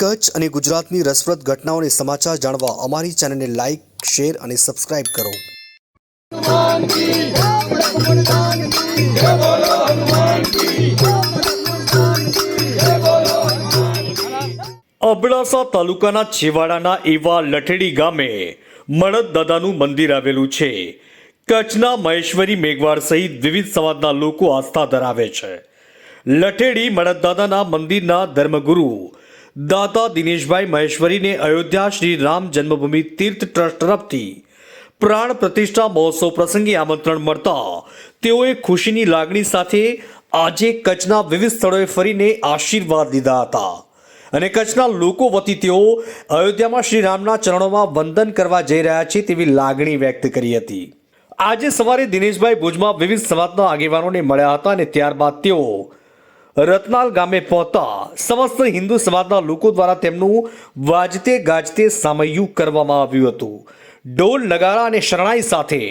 કચ્છ અને ગુજરાતની રસપ્રદ ઘટનાઓને સમાચાર જાણવા અમારી ચેનલને લાઇક શેર અને સબસ્ક્રાઇબ કરો. અબડાસા તાલુકાના છેવાડાના એવા લઠેડી ગામે મળદ દાદાનું મંદિર આવેલું છે. કચ્છના મહેશ્વરી મેઘવાડ સહિત વિવિધ સમાજના લોકો આસ્થા ધરાવે છે. લઠેડી મળદ દાદાના મંદિરના ધર્મગુરુ દાદા દિનેશભાઈ મહેશ્વરીને અયોધ્યા શ્રી રામ જન્મભૂમિ તીર્થ ટ્રસ્ટ તરફથી પ્રાણ પ્રતિષ્ઠા મહોત્સવ પ્રસંગે આમંત્રણ મળતા તેઓએ ખુશીની લાગણી સાથે આજે કચ્છના વિવિધ સ્થળોએ ફરીને આશીર્વાદ લીધા હતા. અને કચ્છના લોકો વતી તેઓ અયોધ્યામાં શ્રી રામના ચરણોમાં વંદન કરવા જઈ રહ્યા છે તેવી લાગણી વ્યક્ત કરી હતી. આજે સવારે દિનેશભાઈ ભુજમાં વિવિધ સમાજના આગેવાનોને મળ્યા હતા અને ત્યારબાદ તેઓ રતનાલ ગામે પહોંચતા સમસ્ત હિન્દુ સમાજના લોકો દ્વારા તેમનું વાજતે ગાજતે સામયું કરવામાં આવ્યું હતું. ઢોલ, નગારા અને શરણાઈ સાથે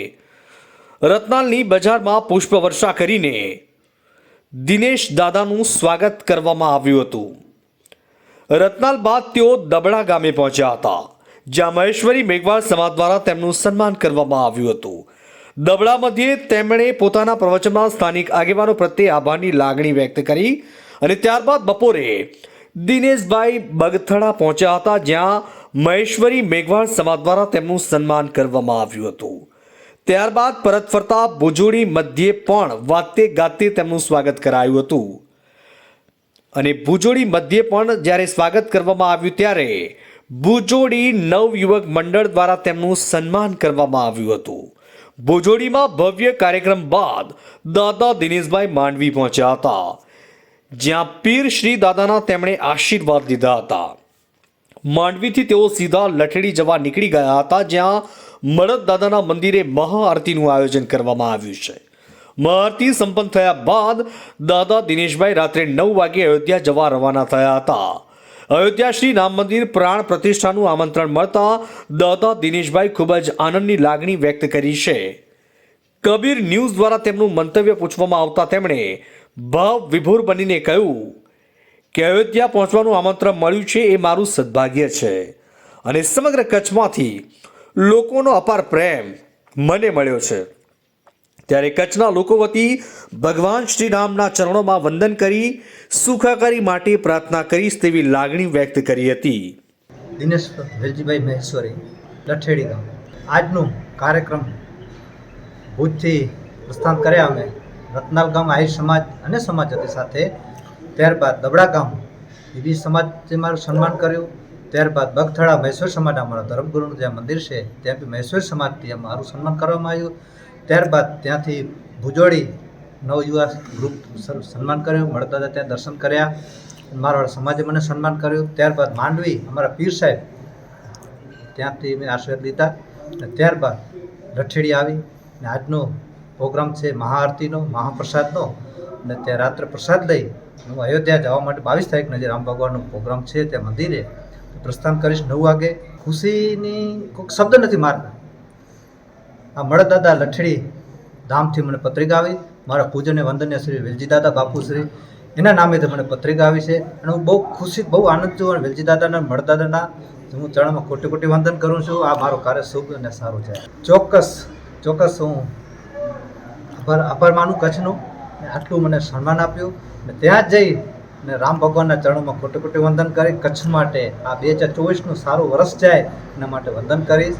રતનાલની બજારમાં પુષ્પવર્ષા કરીને દિનેશ દાદાનું સ્વાગત કરવામાં આવ્યું હતું. રતનાલ બાદ તેઓ દબડા ગામે પહોંચ્યા હતા, જ્યાં મહેશ્વરી મેઘવાળ સમાજ દ્વારા તેમનું સન્માન કરવામાં આવ્યું હતું. દબડા મધ્યે તેમણે પોતાના પ્રવચનમાં સ્થાનિક આગેવાનો પ્રત્યે આભારની લાગણી વ્યક્ત કરી અને ત્યારબાદ બપોરે દિનેશભાઈ બગથડા પહોંચ્યા હતા જ્યાં મહેશ્વરી મેઘવાળ સમાજ દ્વારા તેમનું સન્માન કરવામાં આવ્યું હતું. ત્યારબાદ પરત ફરતા ભુજોડી મધ્યે પણ વાતે ગાતે તેમનું સ્વાગત કરાયું હતું. અને ભુજોડી મધ્યે પણ જ્યારે સ્વાગત કરવામાં આવ્યું ત્યારે ભુજોડી નવયુવક મંડળ દ્વારા તેમનું સન્માન કરવામાં આવ્યું હતું. ભુજોડીમાં ભવ્ય કાર્યક્રમ બાદ દાદા દિનેશભાઈ માંડવી પહોંચ્યા હતા, જ્યાં પીર શ્રી દાદાના તેમણે આશીર્વાદ લીધા હતા. માંડવીથી તેઓ સીધા લઠેડી જવા નીકળી ગયા હતા, જ્યાં મળદ દાદાના મંદિરે મહાઆરતીનું આયોજન કરવામાં આવ્યું છે. મહાઆરતી સંપન્ન થયા બાદ દાદા દિનેશભાઈ રાત્રે નવ વાગે અયોધ્યા જવા રવાના થયા હતા. અયોધ્યા શ્રી રામ મંદિર પ્રાણ પ્રતિષ્ઠાનું આમંત્રણ મળતા દાદા દિનેશભાઈ ખૂબ જ આનંદની લાગણી વ્યક્ત કરી છે. કબીર ન્યૂઝ દ્વારા તેમનું મંતવ્ય પૂછવામાં આવતા તેમણે ભાવ વિભોર બનીને કહ્યું કે અયોધ્યા પહોંચવાનું આમંત્રણ મળ્યું છે એ મારું સદભાગ્ય છે અને સમગ્ર કચ્છમાંથી લોકોનો અપાર પ્રેમ મને મળ્યો છે. ત્યારે કચ્છના લોકો વતી ભગવાન શ્રી રામના ચરણોમાં વંદન કરી, સુખાકારી માટે પ્રાર્થના કરીશ તેવી લાગણી વ્યક્ત કરી હતી. દિનેશ વેલજીભાઈ મહેશ્વરી, લઠેડી ગામ. આજનું કાર્યક્રમ ભુજથી પ્રસ્થાન કર્યા અમે. રત્નાલ ગામ આહિર સમાજ અને સમાજ હતી સાથે. ત્યારબાદ દબડા ગામ. એબી સમાજે મારું સન્માન કર્યું. ત્યારબાદ બગથળા મહેશ્વર સમાજ અમારા ધર્મગુરુનું જ્યાં મંદિર છે, ત્યાં બી મહેશ્વર સમાજથી મારું સન્માન કરવામાં આવ્યું. ત્યારબાદ ત્યાંથી ભુજોડી નવયુવા ગ્રુપ સન્માન કર્યું મળતા ત્યાં દર્શન કર્યા મારા સમાજે મને સન્માન કર્યું. ત્યારબાદ માંડવી અમારા પીર સાહેબ ત્યાંથી મેં આશીર્વાદ લીધા અને ત્યારબાદ રઠેડી આવી અને આજનો પ્રોગ્રામ છે મહાઆરતીનો, મહાપ્રસાદનો અને ત્યાં રાત્રે પ્રસાદ લઈ હું અયોધ્યા જવા માટે બાવીસ તારીખના જે રામ ભગવાનનો પ્રોગ્રામ છે, ત્યાં મંદિરે પ્રસ્થાન કરીશ નવ વાગે. ખુશીની કોઈ શબ્દ નથી મારતા. આ મળદાદા લઠડી ધામથી મને પત્રિકા આવી. મારા પૂજન વંદન્ય શ્રી વેલજીદાદા બાપુશ્રી બાપુ શ્રી એના નામેથી મને પત્રિકા આવી છે. અને હું બહુ ખુશી, બહુ આનંદ છું અને વેલજી મળદાદાના હું ચરણમાં કોટી કોટી વંદન કરું છું. આ મારો કાર્ય શુભ અને સારું છે. ચોક્કસ ચોક્કસ હું આભાર આભાર માનું કચ્છનું. આટલું મને સન્માન આપ્યું. અને ત્યાં જ જઈ અને રામ ભગવાનના ચરણોમાં કોટી કોટી વંદન કરી. કચ્છ માટે આ બે હજાર ચોવીસનું સારું વર્ષ જાય એના માટે વંદન કરીશ.